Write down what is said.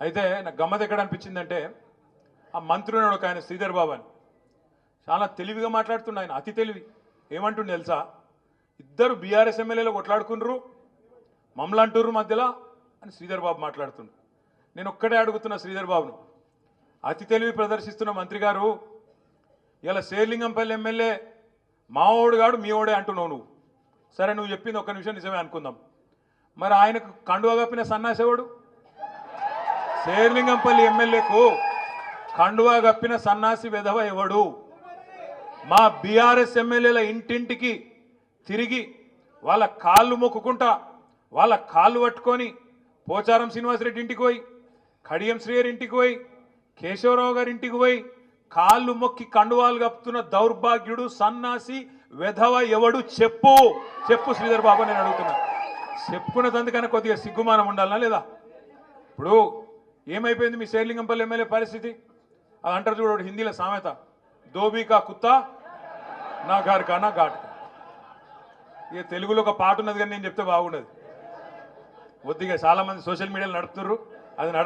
అయితే నాకు గమ్మత్ ఎక్కడ అనిపించిందంటే ఆ మంత్రి ఉన్నాడు ఒక ఆయన శ్రీధర్ బాబు అని. చాలా తెలివిగా మాట్లాడుతున్నాడు ఆయన అతి తెలివి. ఏమంటుండే తెలుసా? ఇద్దరు బీఆర్ఎస్ ఎమ్మెల్యేలు కొట్లాడుకున్నారు మమ్మల్ని అంటుర్రు మధ్యలో అని శ్రీధర్ బాబు మాట్లాడుతుండు. నేను ఒక్కడే అడుగుతున్నా శ్రీధర్ బాబును. అతి తెలివి ప్రదర్శిస్తున్న మంత్రి గారు ఇలా శేర్లింగంపల్లి ఎమ్మెల్యే మావోడు కాడు మీ ఓడే అంటున్నావు నువ్వు. సరే నువ్వు చెప్పింది ఒక్క నిమిషం నిజమే అనుకుందాం. మరి ఆయనకు కండువా కప్పిన సన్నాసేవాడు శేర్లింగంపల్లి ఎమ్మెల్యేకు కండువా కప్పిన సన్నాసి వెధవ ఎవడు? మా బీఆర్ఎస్ ఎమ్మెల్యేల ఇంటింటికి తిరిగి వాళ్ళ కాళ్ళు మొక్కుకుంటా వాళ్ళ కాళ్ళు పట్టుకొని పోచారం శ్రీనివాసరెడ్డి ఇంటికి పోయి కడియం శ్రీయర్ ఇంటికి పోయి కేశవరావు గారి ఇంటికి పోయి కాళ్ళు మొక్కి కండువాలు కప్పుతున్న దౌర్భాగ్యుడు సన్నాసి వెధవ ఎవడు చెప్పు. చెప్పు శ్రీధర్ బాబు నేను అడుగుతున్నా. చెప్పుకున్న తందుకన్నా కొద్దిగా సిగ్గుమానం ఉండాలనా లేదా? ఇప్పుడు ఏమైపోయింది మీ శేర్లింగంపల్లి ఎమ్మెల్యే పరిస్థితి? అది అంటారు చూడ హిందీలో సామెత. దోబీ కా కుత్తా నా గారు నా ఘాట్ ఇక తెలుగులో ఒక పాట ఉన్నది కానీ నేను చెప్తే బాగుండదు. కొద్దిగా చాలా మంది సోషల్ మీడియాలో నడుపుతున్నారు అది నడవ